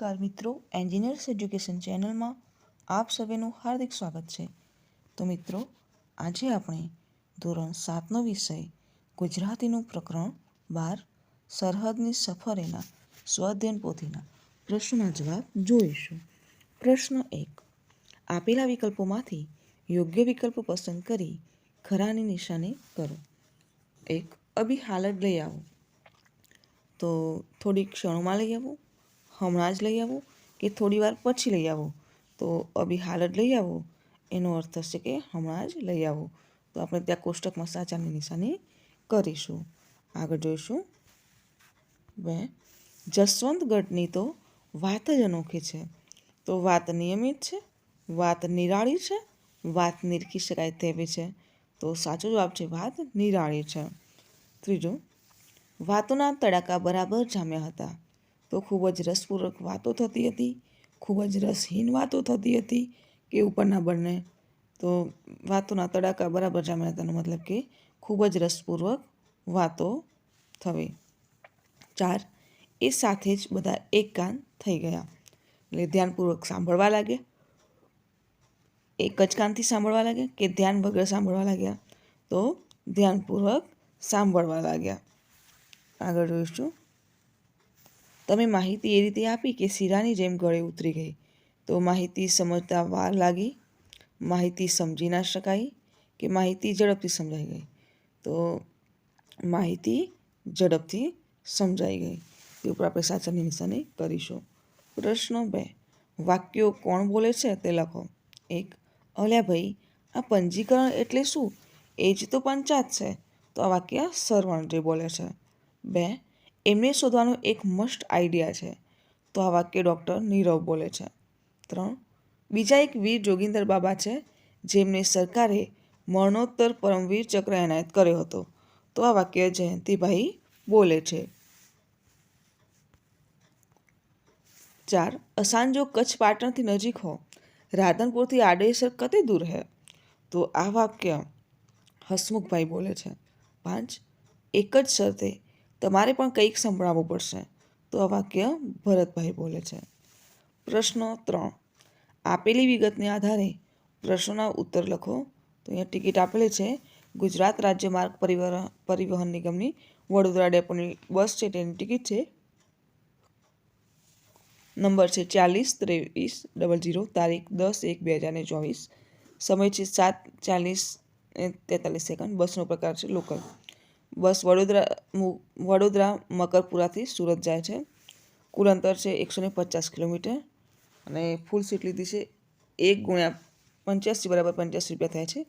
નમસ્કાર મિત્રો engineers education ચેનલમાં આપ સૌનું હાર્દિક સ્વાગત છે. તો મિત્રો, આજે આપણે ધોરણ સાતનો વિષય, ગુજરાતીનું પ્રકરણ બાર, સરહદની સફરેના સ્વાધ્યન પોથીના પ્રશ્નોના જવાબ જોઈશું. પ્રશ્ન એક, આપેલા વિકલ્પોમાંથી યોગ્ય વિકલ્પ પસંદ કરી ખરાની નિશાની કરો. એક અભી હાલત લઈ આવો. તો થોડી ક્ષણોમાં લઈ આવું. હમણાં જ લઈ આવું કે થોડી વાર પછી લઈ આવો? તો અભી હાલ જ લઈ આવો? એનો અર્થ થશે કે હમણાં જ લઈ આવો. તો આપણે ત્યાં કોષ્ટકમાં સાચાની નિશાની કરીશું. આગળ જોઈશું. બે. જસવંતગઢની તો વાત જ અનોખી છે. તો વાત નિયમિત છે? વાત નિરાળી છે? વાત નિરખી શકાય તેવી છે. તો સાચો જવાબ છે વાત નિરાળી છે. ત્રીજું. વાતોના તડાકા બરાબર જામ્યા હતા. તો ખૂબ જ રસપૂર્વક વાતો થતી હતી, ખૂબ જ રસહીન વાતો થતી હતી કે ઉપરના બંને. તો વાતોના તડાકા બરાબર જામ્યા તેનો મતલબ કે ખૂબ જ રસપૂર્વક વાતો થવી. ચાર, એ સાથે જ બધા એક કાન થઈ ગયા. એટલે ધ્યાનપૂર્વક સાંભળવા લાગ્યા. એક જ કાનથી સાંભળવા લાગ્યા કે ધ્યાન વગર સાંભળવા લાગ્યા? તો ધ્યાનપૂર્વક સાંભળવા લાગ્યા. આગળ જોઈશું. તમે માહિતી એ રીતે આપી કે શીરાની જેમ ગળે ઉતરી ગઈ. તો માહિતી સમજતા વાર લાગી. માહિતી સમજી ના શકાય કે માહિતી ઝડપથી સમજાઈ ગઈ. તો માહિતી ઝડપથી સમજાઈ ગઈ. તે ઉપર આપણે સાચાની નિશાની કરીશું. પ્રશ્ન બે. વાક્યો કોણ બોલે છે તે લખો. એક. અલ્યા ભાઈ, આ પંજીકરણ એટલે શું? એ જ તો પંચાયત છે. તો આ વાક્ય સરવણ જે બોલે છે. બે. એમને શોધવાનો એક મસ્ટ આઈડિયા છે. તો આ વાક્ય ડૉક્ટર નીરવ બોલે છે. ત્રણ. બીજા એક વીર જોગિંદર બાબા છે જેમને સરકારે મરણોત્તર પરમવીર ચક્ર એનાયત કર્યો હતો. તો આ વાક્ય જયંતિભાઈ બોલે છે. ચાર. અસાંજો કચ્છ પાટણથી નજીક હો, રાધનપુરથી આડેસર કતે દૂર હે? તો આ વાક્ય હસમુખભાઈ બોલે છે. પાંચ. એક જ શરતે તમારે પણ કંઈક સંભળાવવું પડશે. તો આ વાક્ય ભરતભાઈ બોલે છે. પ્રશ્નો ત્રણ. આપેલી વિગતને આધારે પ્રશ્નોના ઉત્તર લખો. તો અહીંયા ટિકિટ આપેલી છે. ગુજરાત રાજ્ય માર્ગ પરિવહન પરિવહન નિગમની વડોદરા ડેપોની બસ છે તેની ટિકિટ છે. નંબર છે ચાલીસ, ત્રેવીસ, ડબલ જીરો તારીખ દસ એક બે હજાર ચોવીસ. સમય છે સાત ચાલીસ તેતાલીસ સેકન્ડ. બસનો પ્રકાર છે લોકલ. બસ વડોદરા વડોદરા, મકરપુરાથી સુરત જાય છે. કુલ અંતર છે એકસો ને પચાસ કિલોમીટર અને ફૂલ સીટ લીધી છે એક ગુણ્યા પંચ્યાસી બરાબર પંચ્યાસી રૂપિયા થાય છે.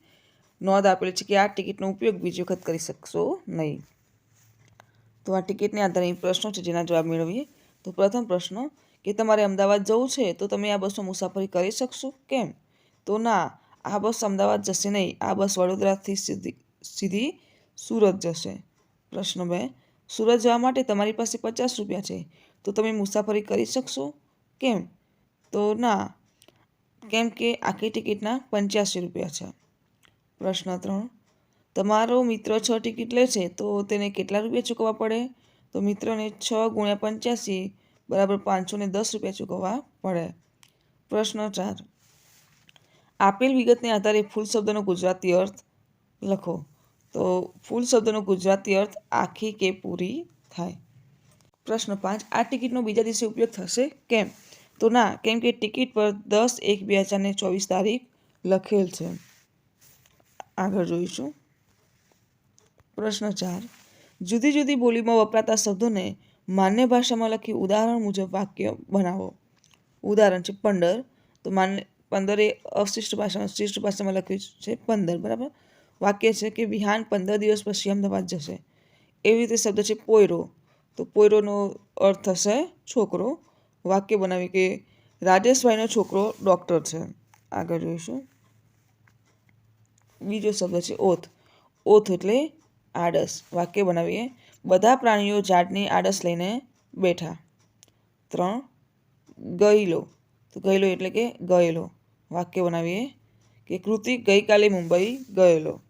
નોંધ આપેલી છે કે આ ટિકિટનો ઉપયોગ બીજી વખત કરી શકશો નહીં. તો આ ટિકિટને આધારે પ્રશ્નો છે જેના જવાબ મેળવીએ. તો પ્રથમ પ્રશ્ન, કે તમારે અમદાવાદ જવું છે તો તમે આ બસમાં મુસાફરી કરી શકશો? કેમ? તો ના, આ બસ અમદાવાદ જશે નહીં. આ બસ વડોદરાથી સીધી સીધી સુરત જશે. પ્રશ્ન બે, સુરત જવા માટે તમારી પાસે પચાસ રૂપિયા છે. તો તમે મુસાફરી કરી શકશો? કેમ? તો ના, કેમ કે આખી ટિકિટના પંચ્યાસી રૂપિયા છે. પ્રશ્ન ત્રણ, તમારો મિત્ર છ ટિકિટ લે છે, તો તેને કેટલા રૂપિયા ચૂકવવા પડે? તો મિત્રને છ ગુણ્યા પંચ્યાસી બરાબર પાંચસો ને દસ રૂપિયા ચૂકવવા પડે. પ્રશ્ન ચાર, આપેલ વિગતને આધારે ફૂલ શબ્દનો ગુજરાતી અર્થ લખો. તો ફૂલ શબ્દનો ગુજરાતી અર્થ આખી કે પૂરી થાય. પ્રશ્ન પાંચ, આ ટિકિટનો બીજા દિવસે ઉપયોગ થશે? કેમ? તો ના, કેમ કે ટિકિટ પર દસ એક બે હજાર ને ચોવીસ તારીખ લખેલ છે. આગળ જોઈશું. પ્રશ્ન ચાર, જુદી જુદી બોલીમાં વપરાતા શબ્દોને માન્ય ભાષામાં લખી ઉદાહરણ મુજબ વાક્ય બનાવો. ઉદાહરણ છે પંદર, તો માન્ય, પંદર એ અશિષ્ટ ભાષામાં શિષ્ટ ભાષામાં લખ્યું છે પંદર, બરાબર? વાક્ય છે કે વિહાન પંદર દિવસ પછી અમદાવાદ જશે. એવી રીતે શબ્દ છે પોયરો. તો પોયરોનો અર્થ થશે છોકરો. વાક્ય બનાવી કે રાજેશભાઈનો છોકરો ડૉક્ટર છે. આગળ જોઈશું. બીજો શબ્દ છે ઓથ. ઓથ એટલે આડસ. વાક્ય બનાવીએ. બધા પ્રાણીઓ ઝાડની આડસ લઈને બેઠા. ત્રણ. ગયેલો. તો ગયેલો એટલે કે ગયેલો. વાક્ય બનાવીએ કે કૃતિક ગઈકાલે મુંબઈ ગયેલો.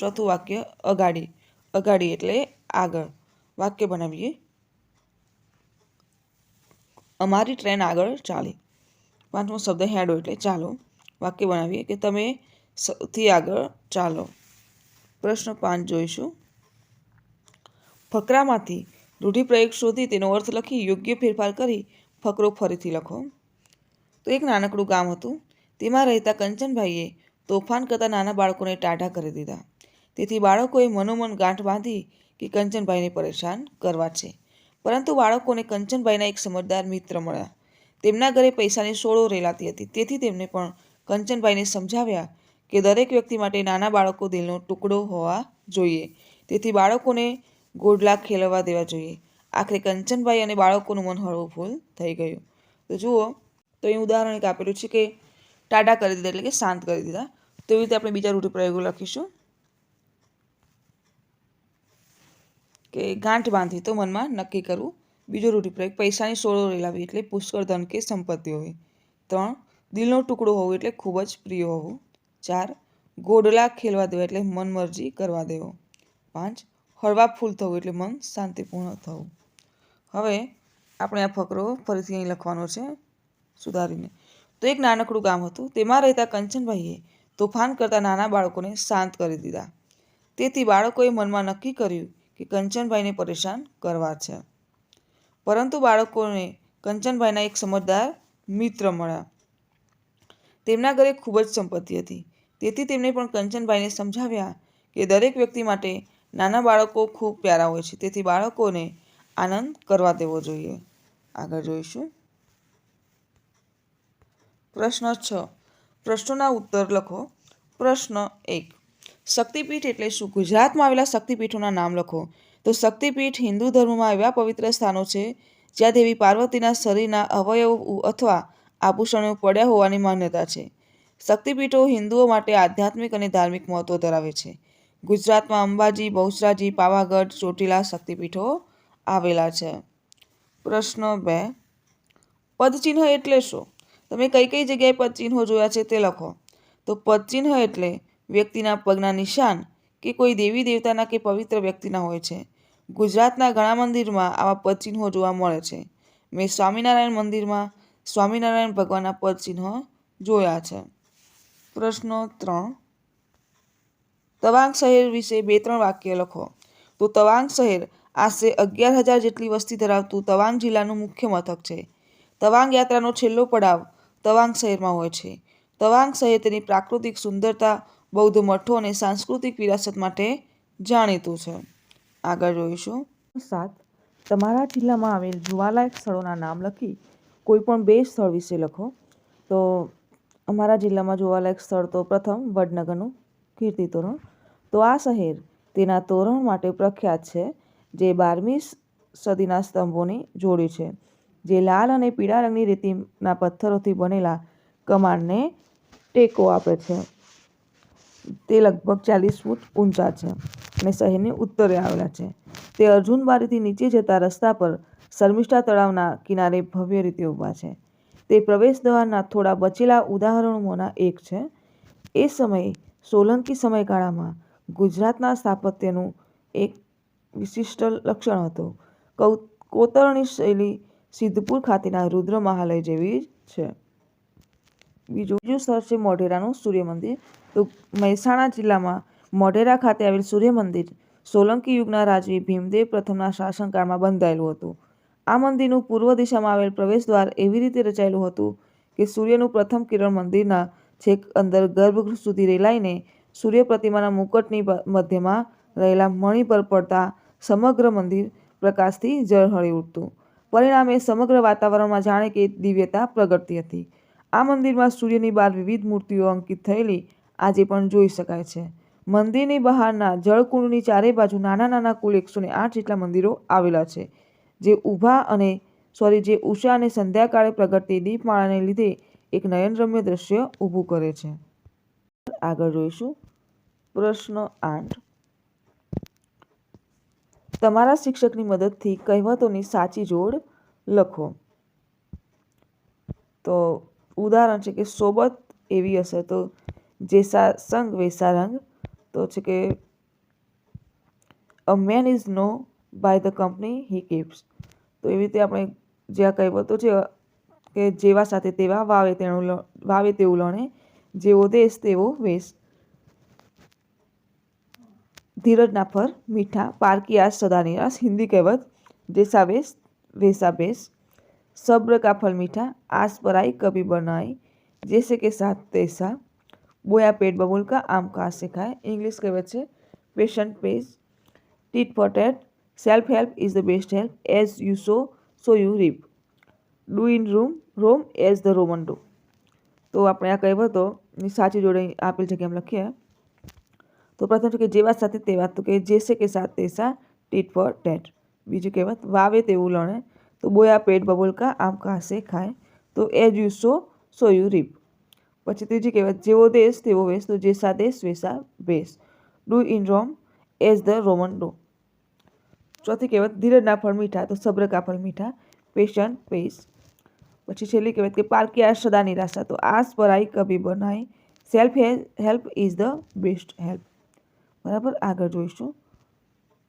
ચોથું વાક્ય અગાડી. અગાડી એટલે આગળ. વાક્ય બનાવીએ. અમારી ટ્રેન આગળ ચાલી. પાંચમો શબ્દ હેડો એટલે ચાલો. વાક્ય બનાવીએ કે તમે સૌથી આગળ ચાલો. પ્રશ્ન પાંચ જોઈશું. ફકરામાંથી રૂઢિપ્રયોગ શોધી તેનો અર્થ લખી યોગ્ય ફેરફાર કરી ફકરો ફરીથી લખો. તો એક નાનકડું ગામ હતું. તેમાં રહેતા કંચનભાઈએ તોફાન કરતા નાના બાળકોને ટાઢા કરી દીધા. તેથી બાળકોએ મનોમન ગાંઠ બાંધી કે કંચનભાઈને પરેશાન કરવા છે. પરંતુ બાળકોને કંચનભાઈના એક સમજદાર મિત્ર મળ્યા. તેમના ઘરે પૈસાની સોળો રેલાતી હતી. તેથી તેમને પણ કંચનભાઈને સમજાવ્યા કે દરેક વ્યક્તિ માટે નાના બાળકો દિલનો ટુકડો હોવા જોઈએ. તેથી બાળકોને ગોડલા ખેલવા દેવા જોઈએ. આખરે કંચનભાઈ અને બાળકોનું મન હળવું થઈ ગયું. તો જુઓ, તો એ ઉદાહરણ એક આપેલું છે કે ટાટા કરી દીધા એટલે કે શાંત કરી દીધા. તેવી રીતે આપણે બીજા રૂઢિપ્રયોગો લખીશું. કે ગાંઠ બાંધવી તો મનમાં નક્કી કરવું. બીજો રૂઢિપ્રયોગ પૈસાની સોળો રેલાવી એટલે પુષ્કળ ધન કે સંપત્તિ હોવી. ત્રણ, દિલનો ટુકડો હોવો એટલે ખૂબ જ પ્રિય હોવું. ચાર, ગોડલા ખેલવા દેવા એટલે મનમરજી કરવા દેવો. પાંચ, હળવા ફૂલ થવું એટલે મન શાંતિપૂર્ણ થવું. હવે આપણે આ ફકરો ફરીથી અહીં લખવાનો છે, સુધારીને. તો એક નાનકડું ગામ હતું. તેમાં રહેતા કંચનભાઈએ તોફાન કરતા નાના બાળકોને શાંત કરી દીધા. તેથી બાળકોએ મનમાં નક્કી કર્યું કે કંચનભાઈને પરેશાન કરવા છે. પરંતુ બાળકોને કંચનભાઈના એક સમજદાર મિત્ર મળ્યા. તેમના ઘરે ખૂબ જ સંપત્તિ હતી. તેથી તેમણે પણ કંચનભાઈને સમજાવ્યા કે દરેક વ્યક્તિ માટે નાના બાળકો ખૂબ પ્યારા હોય છે. તેથી બાળકોને આનંદ કરવા દેવો જોઈએ. આગળ જોઈશું. પ્રશ્ન છ. પ્રશ્નોના ઉત્તર લખો. પ્રશ્ન એક. શક્તિપીઠ એટલે શું? ગુજરાતમાં આવેલા શક્તિપીઠોના નામ લખો. તો શક્તિપીઠ હિન્દુ ધર્મમાં એવા પવિત્ર સ્થાનો છે, જ્યાં દેવી પાર્વતીના શરીરના અવયવ અથવા આભૂષણો પડ્યા હોવાની માન્યતા છે. શક્તિપીઠો હિન્દુઓ માટે આધ્યાત્મિક અને ધાર્મિક મહત્વ ધરાવે છે. ગુજરાતમાં અંબાજી, બહુચરાજી, પાવાગઢ, ચોટીલા શક્તિપીઠો આવેલા છે. પ્રશ્ન બે. પદચિહ્ન એટલે શું? તમે કઈ કઈ જગ્યાએ પદચિહ્નો જોયા છે તે લખો. તો પદચિહ્ન એટલે વ્યક્તિના પગના નિશાન કે કોઈ દેવી દેવતાના કે પવિત્ર વ્યક્તિના હોય છે. ગુજરાતના ઘણા મંદિરમાં આવા પદચિહ્નો જોવા મળે છે. મેં સ્વામિનારાયણ મંદિરમાં સ્વામિનારાયણ ભગવાનના પદચિહ્નો જોયા છે. પ્રશ્નો ત્રણ. તવાંગ શહેર વિશે બે ત્રણ વાક્ય લખો. તો તવાંગ શહેર આશરે અગિયાર હજાર જેટલી વસ્તી ધરાવતું તવાંગ જિલ્લાનું મુખ્ય મથક છે. તવાંગ યાત્રાનો છેલ્લો પડાવ તવાંગ શહેરમાં હોય છે. તવાંગ શહેર તેની પ્રાકૃતિક સુંદરતા બૌદ્ધ મઠો અને સાંસ્કૃતિક વિરાસત માટે જાણીતું છે. આગળ જોઈશું. સાત, તમારા જિલ્લામાં આવેલ જોવાલાયક સ્થળોના નામ લખી કોઈ પણ બે સ્થળ વિશે લખો. તો અમારા જિલ્લામાં જોવાલાયક સ્થળ તો પ્રથમ વડનગરનું કીર્તિ તોરણ. તો આ શહેર તેના તોરણ માટે પ્રખ્યાત છે, જે બારમી સદીના સ્તંભોની જોડી છે, જે લાલ અને પીળા રંગની રેતીના પથ્થરોથી બનેલા કમાનને ટેકો આપે છે. તે લગભગ ચાલીસ ફૂટ ઊંચા છે. અને શહેરની ઉત્તરે આવેલા છે. તે અર્જુન બારીથી નીચે જતા રસ્તા પર શર્મિષ્ઠા તળાવના કિનારે ભવ્ય રીતે ઊભા છે. તે પ્રવેશ દ્વારના થોડા બચેલા ઉદાહરણોમાંના એક છે. એ સમયે સોલંકી સમયગાળામાં ગુજરાતના સ્થાપત્યનું એક વિશિષ્ટ લક્ષણ હતું. કૌ, કોતરણી શૈલી સિદ્ધપુર ખાતેના રુદ્ર મહાલય જેવી છે. બીજું બીજું સ્થળ છે મોઢેરાનું સૂર્ય મંદિર મહેસાણા જિલ્લામાં મોઢેરા ખાતે આવેલ સૂર્ય મંદિર સોલંકી યુગના રાજવી ભીમદેવ પ્રથમના શાસનકાળમાં બંધાયેલું હતું. આ મંદિરનું પૂર્વ દિશામાં આવેલ પ્રવેશદ્વાર એવી રીતે રચાયેલું હતું કે સૂર્યનું પ્રથમ કિરણ મંદિરના છેક અંદર ગર્ભગૃહ સુધી રેલાઈને સૂર્ય પ્રતિમાના મુકટની મધ્યમાં રહેલા મણિ પર પડતા સમગ્ર મંદિર પ્રકાશથી ઝળહળી ઉઠતું. પરિણામે સમગ્ર વાતાવરણમાં જાણે કે દિવ્યતા પ્રગટતી હતી. આ મંદિરમાં સૂર્યની બહાર વિવિધ મૂર્તિઓ અંકિત થયેલી આજે પણ જોઈ શકાય છે. મંદિરની બહારના જળકુંડની ચારે બાજુ નાના નાના કુલ એકસો ને આઠ જેટલા મંદિરો આવેલા છે. જે ઊભા અને, સોરી, જે ઉષા અને સંધ્યાકાળે પ્રગટતી દીપમાળાને લીધે એક નયનરમ્ય દ્રશ્ય ઊભું કરે છે. આગળ જોઈશું. પ્રશ્ન આઠ. તમારા શિક્ષકની મદદથી કહેવતોની સાચી જોડ લખો. તો ઉદાહરણ છે કે સોબત એવી અસર તો જેસા સંગ વેસા રંગ. તો છે કે a man is known by the company he keeps તો એવી રીતે આપણે જે આ કહેવતો છે, કે જેવા સાથે તેવા વાવે તેનું વાવે તેવું લણે, જેવો દેશ તેવો વેશ. ધીરજના ફર, મીઠા, પારકી આસ, સદાની આસ, હિન્દી કહેવત, જેસા વેશ, વેસા બેસ સબ્ર કા ફલ મીઠા, આસ પરાઈ કભી બનાઈ, જેસે કે સાથ તૈસા. બોયા પેટ बबूल આમ आम कहाँ ઇંગ્લિશ है છે પેશન્ટ बच्चे tit for tit self help self help is the best help so you you reap do in room Rome as the Roman do તો આપણે આ કહેવતો ની સાચી જોડે આપેલ છે કે એમ લખીએ. તો પ્રથમ છે કે જે વાત સાથે તે વાત તો કે જેસે કે સાત તેસા ટીટ ફોર ટેટ બીજું કહેવત, વાવે તેવું લણે તો બોયા પેટ બબોલકા આમ કાસે ખાય તો as you sow so you reap પછી ત્રીજી કહેવત, જેવો દેશ, તેવો વેશ, તો જેસા દેશ વેસા વેશ. Do in Rome as the Roman do. ચોથી કહેવત ધીરજના ફળ મીઠા, તો સબ્ર કા ફળ મીઠા પેશન પેશ પછી છેલ્લી કહેવત કે, પારકી આ સદા નિરાશા, તો આસ પરાઈ કભી બનાઈ. Self help is the best help બરાબર, આગળ જોઈશું.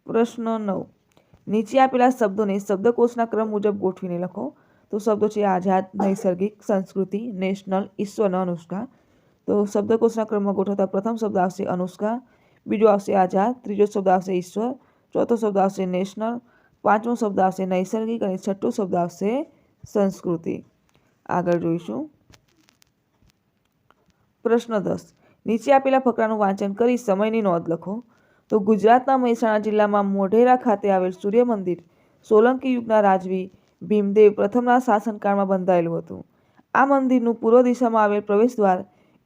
પ્રશ્ન નવ. નીચે આપેલા શબ્દોને શબ્દકોશના ક્રમ મુજબ ગોઠવીને લખો. તો શબ્દો છે આઝાદ નૈસર્ગિક સંસ્કૃતિ, નેશનલ ઈશ્વર અનુષ્કા. તો શબ્દકોશના ક્રમમાં ગોઠવતા પ્રથમ શબ્દ આવશે અનુષ્કા, બીજો આવશે આઝાદ, ત્રીજો શબ્દ આવશે ઈશ્વર, ચોથો શબ્દ આવશે નેશનલ, પાંચમો શબ્દ આવશે નૈસર્ગિક અને છઠ્ઠો શબ્દ આવશે સંસ્કૃતિ. આગળ જોઈશું. પ્રશ્ન દસ. નીચે આપેલા ફકરાનું વાંચન કરી સમયની નોંધ લખો. તો ગુજરાતના મહેસાણા જિલ્લામાં મોઢેરા ખાતે આવેલ સૂર્ય મંદિર સોલંકી યુગના રાજવી ભીમદેવ પ્રથમના શાસનકાળમાં બંધાયેલું હતું. આ મંદિરનું પૂર્વ દિશામાં આવેલ પ્રવેશદ્વાર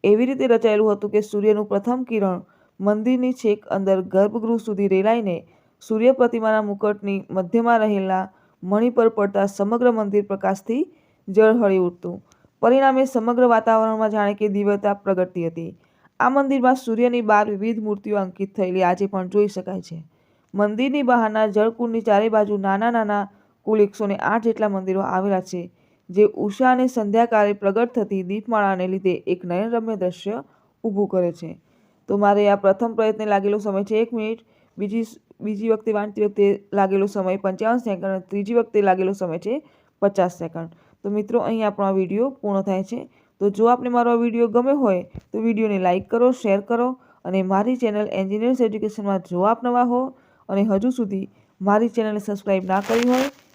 એવી રીતે રચાયેલું હતું કે સૂર્યનું પ્રથમ કિરણ મંદિરની છેક અંદર ગર્ભગૃહ સુધી રેલાઈને સૂર્ય પ્રતિમાના મુકટની મધ્યમાં રહેલા મણિ પર પડતા સમગ્ર મંદિર પ્રકાશથી જળહળી ઉઠતું. પરિણામે સમગ્ર વાતાવરણમાં જાણે કે દિવ્યતા પ્રગટતી હતી. આ મંદિરમાં સૂર્યની બાર વિવિધ મૂર્તિઓ અંકિત થયેલી આજે પણ જોઈ શકાય છે. મંદિરની બહારના જળકુંડની ચારે બાજુ નાના નાના કુલ એકસો ને આઠ જેટલા મંદિરો આવેલા છે, જે ઉષા અને સંધ્યાકાળે પ્રગટ થતી દીપમાળાને લીધે એક નયનરમ્ય દ્રશ્ય ઊભું કરે છે. તો મારે આ પ્રથમ પ્રયત્ને લાગેલો સમય છે એક મિનિટ, બીજી બીજી વખતે વાંચતી વખતે લાગેલો સમય પંચાવન સેકન્ડ અને ત્રીજી વખતે લાગેલો સમય છે પચાસ સેકન્ડ. તો મિત્રો અહીં આપણો આ વીડિયો પૂર્ણ થાય છે. તો જો આપને મારો આ વીડિયો ગમ્યો હોય, તો વિડીયોને લાઇક કરો, શેર કરો અને મારી ચેનલ એન્જિનિયર્સ એજ્યુકેશનમાં જો આપ નવા હો અને હજુ સુધી મારી ચેનલને સબસ્ક્રાઈબ ના કરી હોય